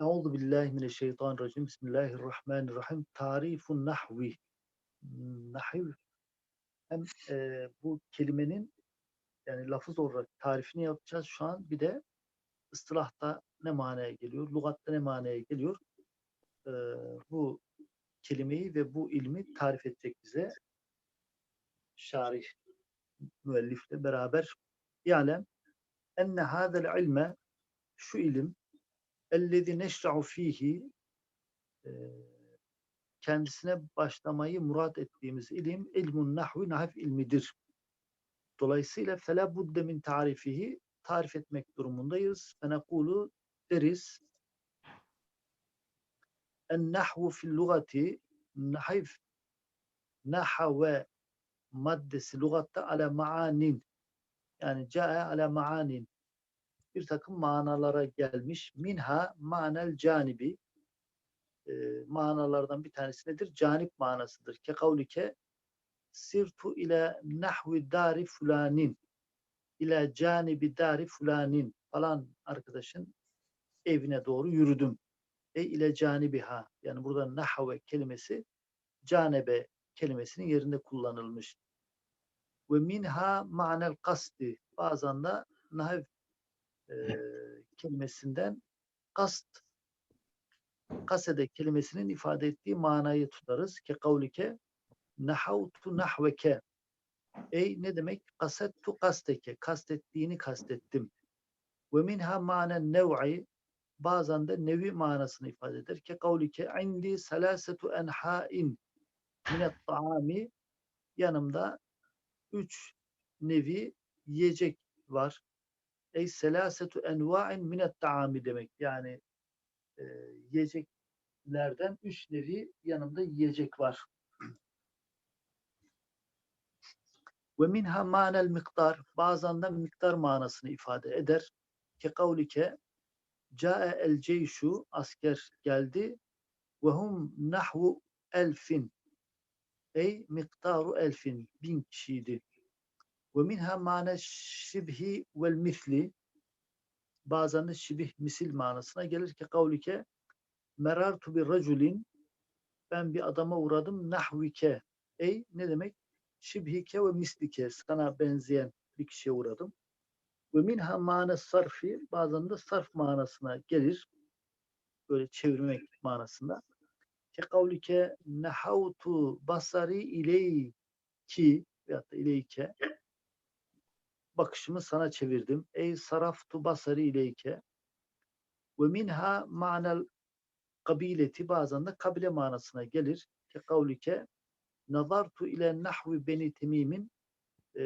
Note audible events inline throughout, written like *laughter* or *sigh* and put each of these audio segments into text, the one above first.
Euzu billahi mineşşeytanirracim. Bismillahirrahmanirrahim. Tarifun nahvi. Nahiv hem e, bu kelimenin yani lafız olarak tarifini yapacağız şu an. Bir de ıstılahta ne manaya geliyor, lügatta ne manaya geliyor. E, bu kelimeyi ve bu ilmi tarif edecek bize şarih müellifle beraber. Yani enne hadel ilme şu ilim neşra'u fihi e, kendisine başlamayı murat ettiğimiz ilim ilmun nahvi nahv ilmidir. Dolayısıyla fela budde min tarifihi tarif etmek durumundayız. Fenekulu deriz en nahvu fil lugati nahv nahve maddesi lugatta ala maanin yani cae ala maanin bir takım manalara gelmiş. Minha manel canibi e, manalardan bir tanesi nedir? Canip manasıdır. Ke kavlike sirtu ile nahvi dari fulanin ile canibi dari fulanin falan arkadaşın evine doğru yürüdüm. E ile canibiha yani burada nahve kelimesi canebe kelimesinin yerinde kullanılmış. Ve minha ma'nel kasti bazen de nahv kelimesinden kast kasede kelimesinin ifade ettiği manayı tutarız. Ke kavlike nahavtu nahveke Ey ne demek? Kasettu kasteke. Kastettiğini kastettim. Ve minha manen nev'i bazen de nevi manasını ifade eder. Ke kavlike indi salasetu enha'in minet taami yanımda üç nevi yiyecek var. Ey selasetu enva'in minet taami demek. Yani e, yiyeceklerden üç nevi yanımda yiyecek var. Ve minha manel miktar bazen de miktar manasını ifade eder. Ke kavlike cae el ceyşu asker geldi ve hum nahvu elfin ey miktaru elfin bin kişiydi. Ve minha mane şibhi vel misli. Bazen de şibih misil manasına gelir ki kavlike merartu bir raculin. Ben bir adama uğradım nahvike ey ne demek? Şibhike ve mislike sana benzeyen bir kişiye uğradım. Ve minha mane sarfi. Bazen de sarf manasına gelir. Böyle çevirmek manasında. Ke kavlike nehavtu basari ileyki. Veyahut da ileyke bakışımı sana çevirdim. Ey saraftu basari ileyke ve minha ma'nel kabileti bazen de kabile manasına gelir. Ke kavlike nazartu ile nahvi beni temimin e,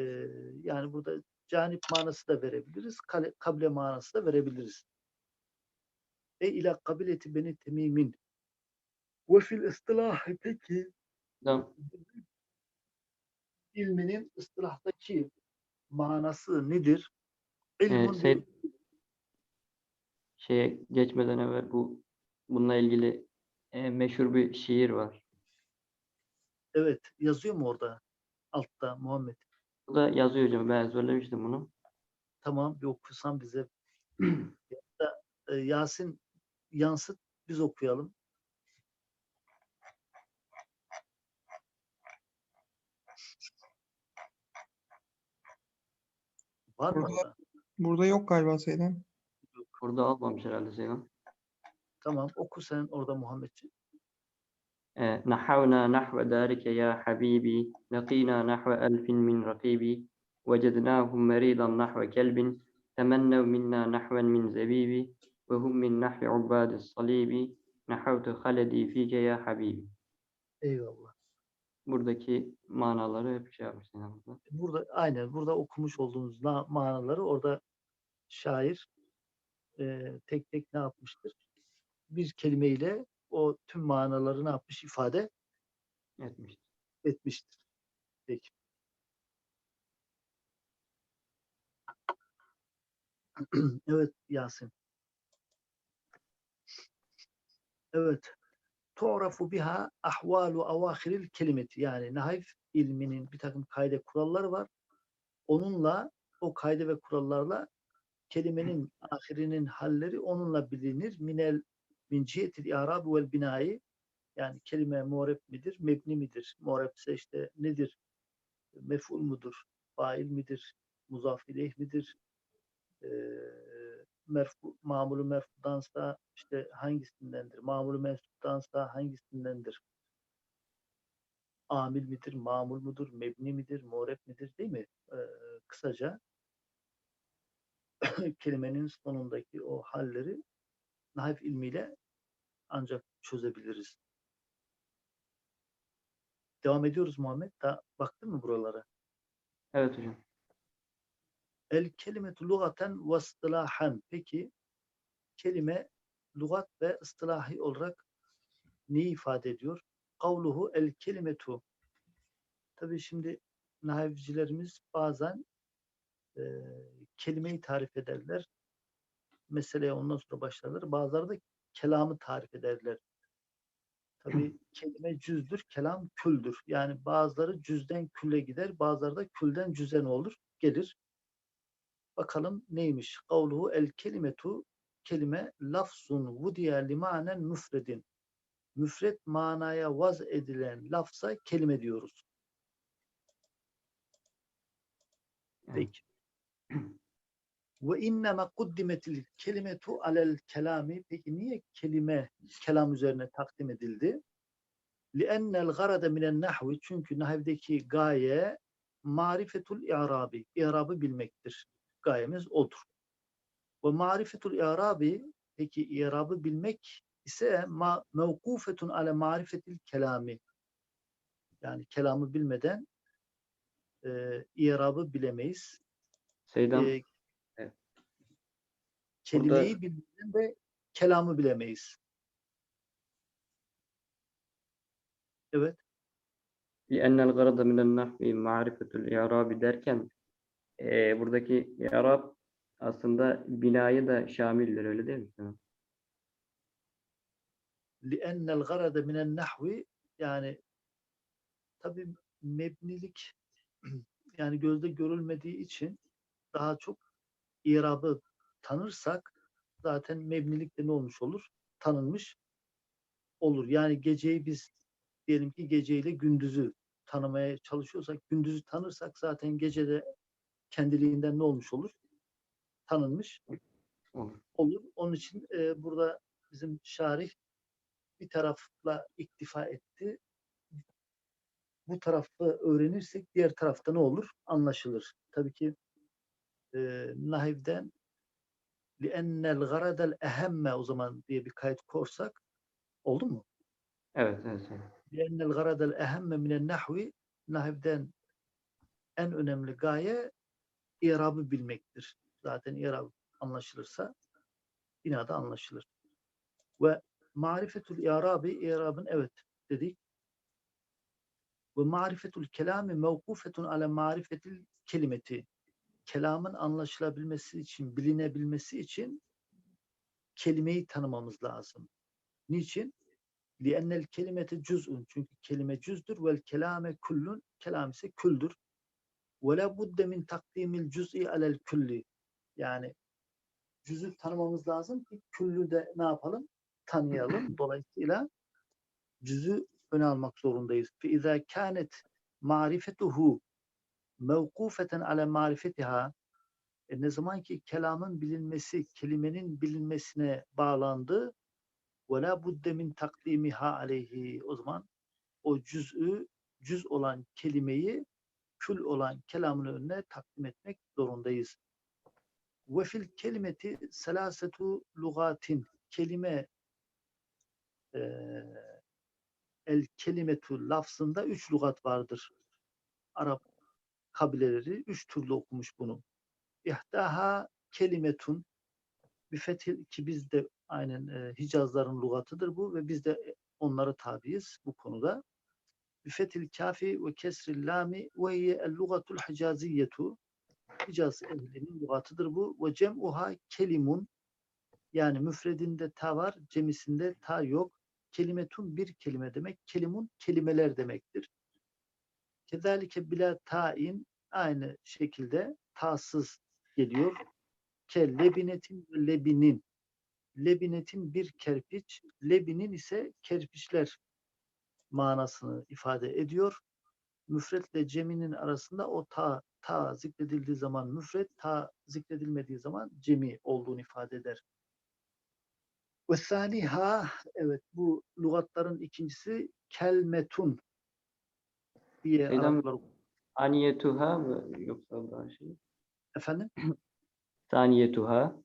yani burada canip manası da verebiliriz. Kale, kabile manası da verebiliriz. E ile kabileti beni temimin ve fil ıstılahı peki Tamam. ilminin ıstılahtaki manası nedir? Ee, İlmun Seyit, şeye geçmeden evvel bu bununla ilgili e, meşhur bir şiir var. evet yazıyor mu orada altta Muhammed? Burada yazıyor hocam. Ben ezberlemiştim bunu. Tamam bir okusan bize. *clears throat* Ya da, e, Yasin yansıt biz okuyalım. Var mı Burada- orada? Burada yok galiba Seyden. Burada almamış herhalde Seyhan. Tamam oku sen orada Muhammedciğim. نحونا نحو دارك يا حبيبي لقينا نحو ألف من رقيبي وجدناهم مريضا نحو كلب تمنوا منا نحوا من زبيب وهم من نحو عباد الصليب نحوت خلدي فيك يا حبيبي Eyvallah. Buradaki manaları hep şey yapmış Seyhan burada. Aynen burada okumuş olduğunuz na- manaları orada şair e, tek tek ne yapmıştır? Bir kelimeyle o tüm manaları ne yapmış ifade Etmiş. etmiştir. Peki. *clears throat* evet Yasin. Evet. Tu'rafu biha ahvalu avahiril kelimeti. Yani nahiv ilminin bir takım kaide kuralları var. Onunla o kaide ve kurallarla kelimenin ahirinin halleri onunla bilinir. Minel min cihetil i'rab vel binayı yani kelime muharep midir, mebni midir? Muharep ise işte nedir? Mef'ul mudur? Fail midir? Muzaf midir? Ee, merfu, mamulu merfudansa işte hangisindendir? Mamulu mensuptansa hangisindendir? Amil midir? Mamul mudur? Mebni midir? Muharep midir? Değil mi? Ee, kısaca *coughs* kelimenin sonundaki o halleri naif ilmiyle ancak çözebiliriz. Devam ediyoruz Muhammed. Daha baktın mı buralara? Evet hocam. El kelimetu lugaten ve ıstılahan. Peki kelime lugat ve ıstılahi olarak neyi ifade ediyor? Kavluhu el kelimetu. Tabii şimdi nahivcilerimiz bazen e, kelimeyi tarif ederler. Meseleye ondan sonra başlarlar. Bazıları da kelamı tarif ederler. Tabii kelime cüzdür, kelam küldür. Yani bazıları cüzden külle gider, bazıları da külden cüze ne olur? Gelir. Bakalım neymiş? Kavluhu el kelimetu kelime lafzun vudiya limanen müfredin. Müfret manaya vaz edilen lafza kelime diyoruz. Peki. *clears throat* Ve inneme kuddimetil kelimetu alel kelami. Peki niye kelime kelam üzerine takdim edildi? Li'ennel garade minen nahvi. Çünkü nahvdeki gaye marifetul i'rabi. İ'rabı bilmektir Gayemiz odur. Ve marifetul i'rabi peki i'rabı bilmek ise ma mevkufetun ale marifetil kelami. Yani kelamı bilmeden e, i'rabı bilemeyiz. Seydam E, Evet. kelimeyi bilmeden de kelamı bilemeyiz. Evet. لِأَنَّ الْغَرَضَ مِنَ النَّحْوِ مَعْرِفَةُ الْاِعْرَابِ derken e, buradaki i'rab aslında binayı da şamildir öyle değil mi? Tamam. لِأَنَّ الْغَرَدَ مِنَ النَّحْوِ yani tabi mebnilik *clears throat* yani gözde görülmediği için daha çok irabı tanırsak zaten mebnilik de ne olmuş olur? Tanınmış olur. Yani geceyi biz diyelim ki geceyle gündüzü tanımaya çalışıyorsak, gündüzü tanırsak zaten gecede kendiliğinden ne olmuş olur? Tanınmış Olur. olur. Onun için e, burada bizim şarih bir tarafla iktifa etti. Bu tarafı öğrenirsek diğer tarafta ne olur? Anlaşılır. Tabii ki e, Nahiv'den لِأَنَّ الْغَرَدَ الْاَهَمَّ o zaman diye bir kayıt korsak oldu mu? Evet, evet. evet. لِأَنَّ الْغَرَدَ الْاَهَمَّ مِنَ النَّحْوِ Nahiv'den en önemli gaye irabı bilmektir. Zaten irab anlaşılırsa binada anlaşılır. Ve marifetul i'rabi i'rabın evet dedik. Ve marifetul kelami mevkufetun ala marifetil kelimeti. Kelamın anlaşılabilmesi için, bilinebilmesi için kelimeyi tanımamız lazım. Niçin? لِأَنَّ kelimete cüz'ün. Çünkü kelime cüzdür. Vel kelame kullun. Kelam ise küldür. Ve la budde min takdimil cüz'i alel külli. Yani cüz'ü tanımamız lazım ki küllü de ne yapalım? Tanıyalım. *clears throat* Dolayısıyla cüz'ü öne almak zorundayız. Fe izâ kânet marifetuhu mevkufeten ale marifetiha e ne zaman ki kelamın bilinmesi, kelimenin bilinmesine bağlandı ve la budde min takdimiha aleyhi o zaman o cüz'ü, cüz olan kelimeyi kül olan kelamın önüne takdim etmek zorundayız. Ve fil kelimeti selasetu lugatin kelime eee, el kelimetu lafzında üç lugat vardır. Arap kabileleri üç türlü okumuş bunu. İhtaha kelimetun bir fethil ki biz de aynen e, Hicazların lugatıdır bu ve biz de onlara tabiiz bu konuda. Bi fethil kafi ve kesril lami ve hiye lugatul hicaziyetu Hicaz ehlinin lugatıdır bu. Ve cem'uha kelimun yani müfredinde ta var, cemisinde ta yok. Kelimetun bir kelime demek. Kelimun kelimeler demektir. Kezalike bila ta'in aynı şekilde tasız geliyor. Ke lebinetin ve lebinin lebinetin bir kerpiç, lebinin ise kerpiçler manasını ifade ediyor. Müfretle ceminin arasında o ta, ta zikredildiği zaman müfret, ta zikredilmediği zaman cemi olduğunu ifade eder. Ve saniha, evet bu lügatların ikincisi kelmetun diye Şeyden- Araplar Aniyetuha mı yoksa daha şey? efendim *clears throat* Saniyetuha.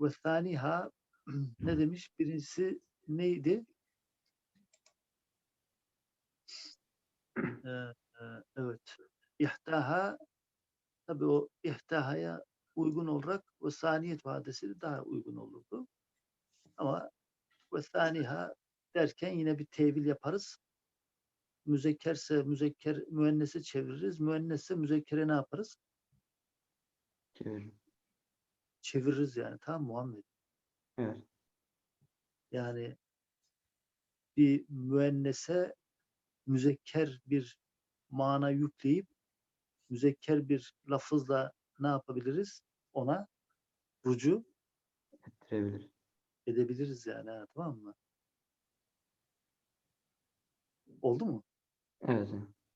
ve saniha *clears throat* ne demiş? Birincisi neydi? Ee, *clears throat* evet. İhtaha tabi o ihtahaya uygun olarak ve saniyet vadesi de daha uygun olurdu. Ama ve saniha derken yine bir tevil yaparız. Müzekkerse müzekker müennese çeviririz. Müennesse müzekkere ne yaparız? Çevir. Çeviririz yani. Tamam Muhammed? Evet. Yani bir müennese müzekker bir mana yükleyip müzekker bir lafızla ne yapabiliriz? Ona rucu Ettirebilir. edebiliriz yani. ha, tamam mı? Oldu mu? Evet.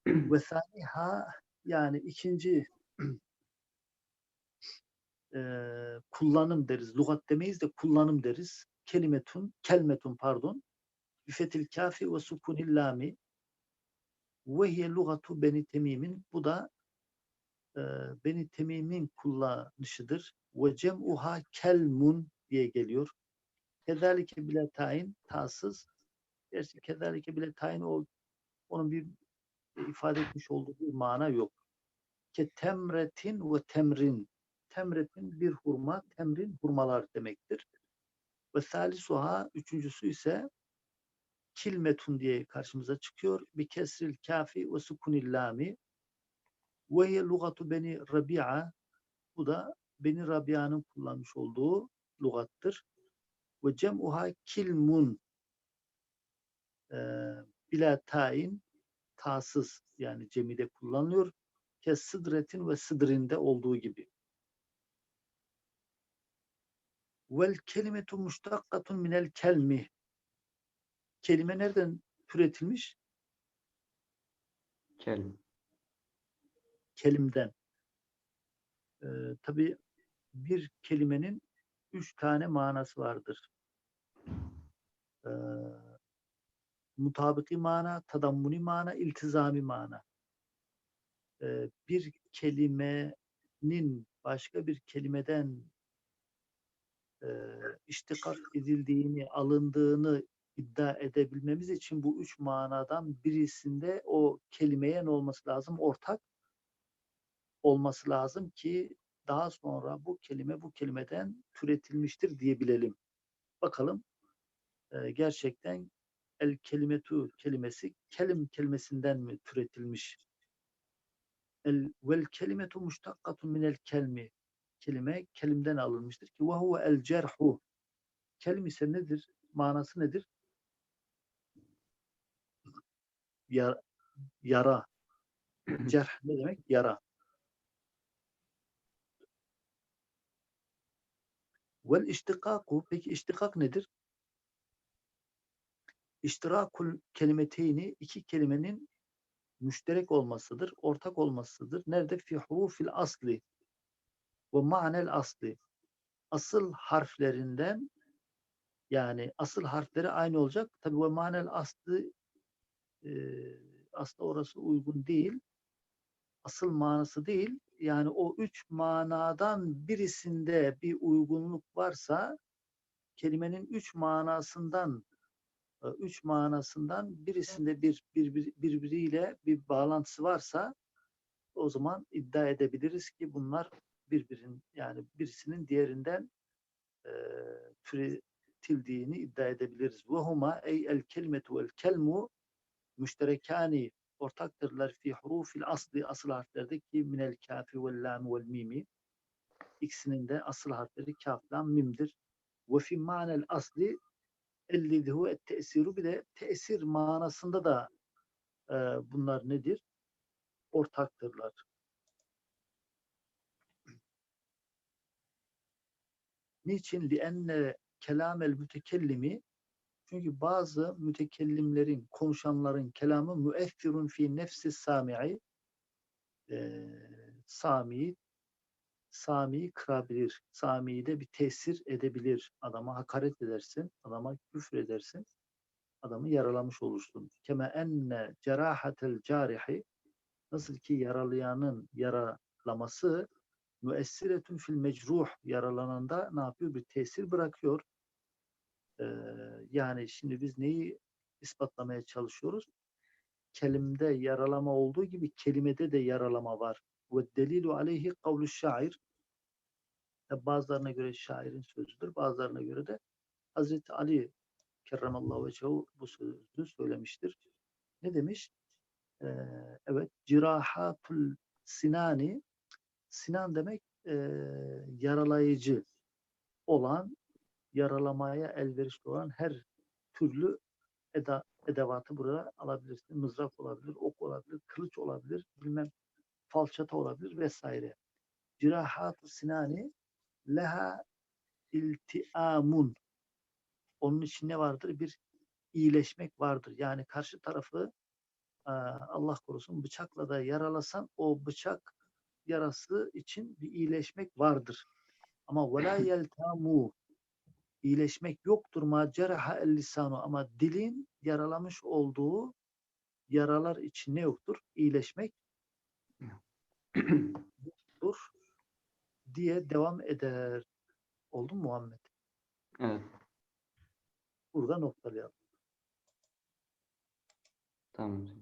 Ve saniha yani ikinci *clears throat* eee, kullanım deriz. Lugat demeyiz de kullanım deriz. Kelimetun, kelmetun pardon. Bifetil kafi ve sukunil lami ve hiye lugatu beni temimin. Bu da eee, beni temimin kullanışıdır. Ve cem'uha kelmun diye geliyor. Kezalike bile tayin, tasız. Gerçi kezalike bile tayin o onun bir ifade etmiş olduğu bir mana yok. Ke temretin ve temrin. Temretin bir hurma, temrin hurmalar demektir. Ve salisuha üçüncüsü ise kilmetun diye karşımıza çıkıyor. Bir kesril kafi ve sukunil lami. Ve hiye lugatu beni Rabi'a. Bu da beni Rabia'nın kullanmış olduğu lugattır. Ve cem'uha kilmun. Ee, bila tayin tasız yani cemide kullanılıyor. Kes sıdretin ve sıdrinde olduğu gibi. Vel kelimetu muştakkatun minel kelmi. Kelime nereden türetilmiş? Kelim. Kelimden. Ee, Tabi bir kelimenin üç tane manası vardır. Ee, mutabıki mana, tadammuni mana, iltizami mana. Ee, bir kelimenin başka bir kelimeden e, iştikak edildiğini, alındığını iddia edebilmemiz için bu üç manadan birisinde o kelimeye ne olması lazım? Ortak olması lazım ki daha sonra bu kelime bu kelimeden türetilmiştir diyebilelim. Bakalım e, gerçekten el kelimetu kelimesi kelim kelimesinden mi türetilmiş? El vel kelimetu muştakkatun minel kelmi kelime kelimden alınmıştır ki ve huve el cerhu kelim ise nedir? Manası nedir? Yara, yara. *clears throat* Cerh ne demek? Yara. Vel iştikaku peki iştikak nedir? İştirakul kelimeteyni iki kelimenin müşterek olmasıdır, ortak olmasıdır. Nerede? Fi hurufil asli ve ma'nel asli. Asıl harflerinden yani asıl harfleri aynı olacak. Tabi ve manel aslı e, aslında orası uygun değil. Asıl manası değil. Yani o üç manadan birisinde bir uygunluk varsa kelimenin üç manasından e, üç manasından birisinde bir, bir, bir birbiriyle bir bağlantısı varsa o zaman iddia edebiliriz ki bunlar birbirin yani birisinin diğerinden e, türetildiğini iddia edebiliriz. Ve huma ey el kelimetu vel kelmu müşterekani ortaktırlar fi hurufil asli asıl harflerde harflerdeki minel kafi vel lam vel mimi ikisinin de asıl harfleri kaf lam mimdir. Ve fi manel asli ellezi huve tesiru bir de tesir manasında da e, bunlar nedir? Ortaktırlar. Niçin? li Lienne kelamel mütekellimi çünkü bazı mütekellimlerin, konuşanların kelamı müeffirun fi nefsi sami'i eee Sami'yi Sami'yi kırabilir. Sami'yi de bir tesir edebilir. Adama hakaret edersin, adama küfür edersin. Adamı yaralamış olursun. Keme enne cerahatel carihi nasıl ki yaralayanın yaralaması müessiretun fil mecruh yaralananda ne yapıyor? Bir tesir bırakıyor. Yani şimdi biz neyi ispatlamaya çalışıyoruz? Kelimde yaralama olduğu gibi kelimede de yaralama var. Ve delilu aleyhi kavlu şair. E, Bazılarına göre şairin sözüdür, bazılarına göre de Hazreti Ali kerramallahu vechehu bu sözü söylemiştir. Ne demiş? Ee, evet, cirahatul sinani sinan demek e, yaralayıcı olan, yaralamaya elverişli olan her türlü eda, edevatı burada alabilirsin. Mızrak olabilir, ok olabilir, kılıç olabilir, bilmem falçata olabilir vesaire. Cirahat sinani leha iltiamun. Onun için ne vardır? Bir iyileşmek vardır. Yani karşı tarafı Allah korusun bıçakla da yaralasan o bıçak yarası için bir iyileşmek vardır. Ama vela *clears throat* yeltamu iyileşmek yoktur ma ceraha el lisanu ama dilin yaralamış olduğu yaralar için ne yoktur? İyileşmek yoktur diye devam eder. Oldu mu Muhammed? Evet, Burada noktalayalım. tamam.